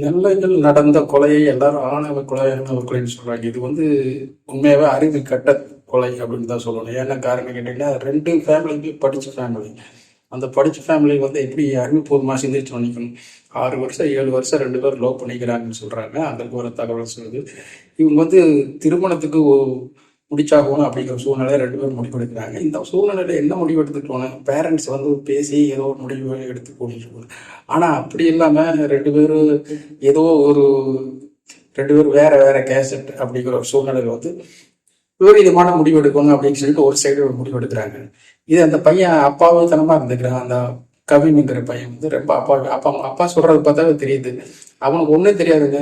நெல்லையில் நடந்த கொலையை எல்லாரும் ஆணவ கொலை ஆணவ கொலைன்னு சொல்றாங்க. இது வந்து உண்மையாவே அறிவு கட்ட கொலை அப்படின்னு தான் சொல்லணும். என்ன காரணம் கேட்டீங்கன்னா ரெண்டு ஃபேமிலியுமே படிச்ச ஃபேமிலி அந்த படிச்ச ஃபேமிலி வந்து எப்படி அறிவுபூர்வமாக சிந்திச்சு நினைக்கணும் ஆறு வருஷம் ஏழு வருஷம் ரெண்டு பேரும் லோ பண்ணிக்கிறாங்கன்னு சொல்றாங்க. அதற்கு ஒரு தகவல் சொல்லுது. இவங்க வந்து திருமணத்துக்கு முடிச்சாகணும் அப்படிங்கிற சூழ்நிலை ரெண்டு பேரும் முடிவெடுக்கிறாங்க. இந்த சூழ்நிலையில என்ன முடிவு எடுத்துக்கணும் பேரண்ட்ஸ் வந்து பேசி ஏதோ ஒரு முடிவு எடுத்து போகணும் ஆனா அப்படி இல்லாம ரெண்டு பேரும் ஏதோ ஒரு ரெண்டு பேரும் வேற வேற கேசட் அப்படிங்கிற ஒரு சூழ்நிலையில வந்து விபரீதமான முடிவு எடுக்கணும் அப்படின்னு சொல்லிட்டு ஒரு சைடு ஒரு முடிவு எடுக்கிறாங்க இது அந்த பையன் அப்பாவே தனமா இருந்துக்கிறான். அந்த கவிங்கிற பையன் வந்து ரொம்ப அப்பா அப்பா அப்பா சொல்றது பார்த்தாவே தெரியுது. அவனுக்கு ஒன்றும் தெரியாதுங்க.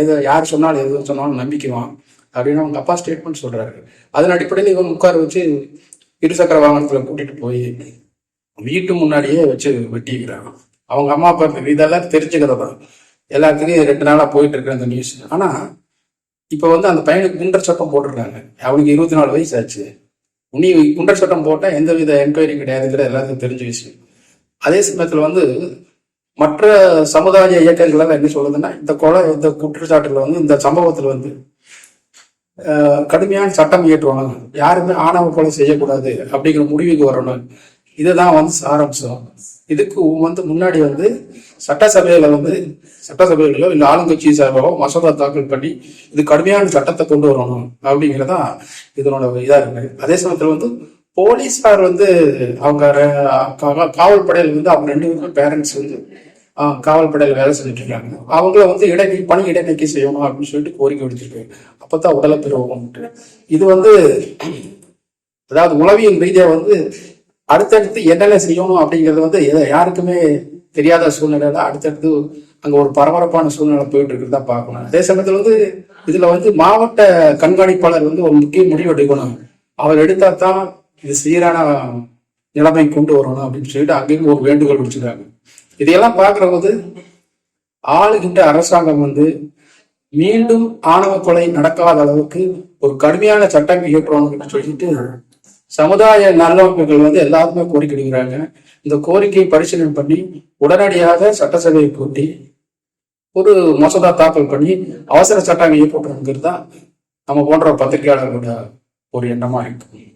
ஏதோ யார் சொன்னாலும் எதுவும் சொன்னாலும் நம்பிக்குவான். அப்படின்னு அவங்க அப்பா ஸ்டேட்மெண்ட் சொல்றாரு. அதன் அடிப்படையில் இவன் உட்கார வச்சு இருசக்கர வாகனத்துல கூட்டிட்டு போய் வீட்டு முன்னாடியே வச்சு வெட்டிக்கிறாங்க. அவங்க அம்மா அப்பா இதெல்லாம் தெரிஞ்ச கதை தான் எல்லாத்துக்கும் ரெண்டு நாளா போயிட்டு இருக்கிற அந்த நியூஸ் ஆனா இப்ப வந்து அந்த பையனுக்கு குண்டர் சட்டம் போட்டிருக்காங்க. அவனுக்கு இருபத்தி நாலு வயசு ஆச்சு. நீ குண்டர் சட்டம் போட்டா எந்த வித என்கொயரி கிடையாதுங்கிற எல்லாத்துக்கும் தெரிஞ்ச விஷயம் அதே சமயத்துல வந்து மற்ற சமுதாய இயக்கங்கள் எல்லாம் என்ன சொல்லுதுன்னா இந்த கொலை இந்த குற்றச்சாட்டுல வந்து இந்த சம்பவத்துல வந்து கடுமையான சட்டம் இயற்றுவாங்க. யாருமே ஆணவ கொலை செய்யக்கூடாது அப்படிங்கிற முடிவுக்கு வரணும். இதுதான் வந்து சாராம்சம். இதுக்கு வந்து முன்னாடி வந்து சட்டசபையில வந்து சட்டசபைகளோ இல்லை ஆளுங்கட்சி சார்பாவோ மசோதா தாக்கல் பண்ணி இது கடுமையான சட்டத்தை கொண்டு வரணும் அப்படிங்கிறதான் இதனோட இதா இருக்கு. அதே சமயத்துல வந்து போலீஸார் வந்து அவங்க ர- காவல் வந்து அவங்க ரெண்டு பேரண்ட்ஸ் வந்து காவல்படையில் காவல் வேலை செஞ்சுட்டு இருக்காங்க அவங்கள வந்து இடை பணி இடைநீக்கி செய்யணும் அப்படின்னு சொல்லிட்டு கோரிக்கை விடுத்திருக்காங்க அப்பதான் உடலை பெறுவோம்ட்டு இது வந்து அதாவது உளவியல் ரீதியா வந்து அடுத்தடுத்து என்னென்ன செய்யணும் அப்படிங்கிறது வந்து யாருக்குமே தெரியாத சூழ்நிலையில அடுத்தடுத்து அங்க ஒரு பரபரப்பான சூழ்நிலை போயிட்டு இருக்கிறதா பார்க்கணும். அதே சமயத்துல வந்து இதுல வந்து மாவட்ட கண்காணிப்பாளர் வந்து ஒரு முக்கிய முடிவு எடுக்கணும். அவர் எடுத்தா தான் இது சீரான நிலைமை கொண்டு வரணும் அப்படின்னு சொல்லிட்டு அங்கேயும் ஒரு வேண்டுகோள் வச்சிருக்காங்க இதையெல்லாம் பார்க்கும்போது ஆளுகின்ற அரசாங்கம் வந்து மீண்டும் ஆணவ கொலை நடக்காத அளவுக்கு ஒரு கடுமையான சட்டம் இயற்றணும்னு சொல்லிட்டு சமுதாய நல்லோக்குகள் வந்து எல்லாருமே கோரிக்கை இந்த கோரிக்கையை பரிசீலனை பண்ணி உடனடியாக சட்டசபையை கூட்டி ஒரு மசோதா தாக்கல் பண்ணி அவசர சட்டம் இயற்றணுங்கிறது தான் நம்ம போன்ற பத்திரிகையாளர்களோட ஒரு எண்ணமா இருக்கும்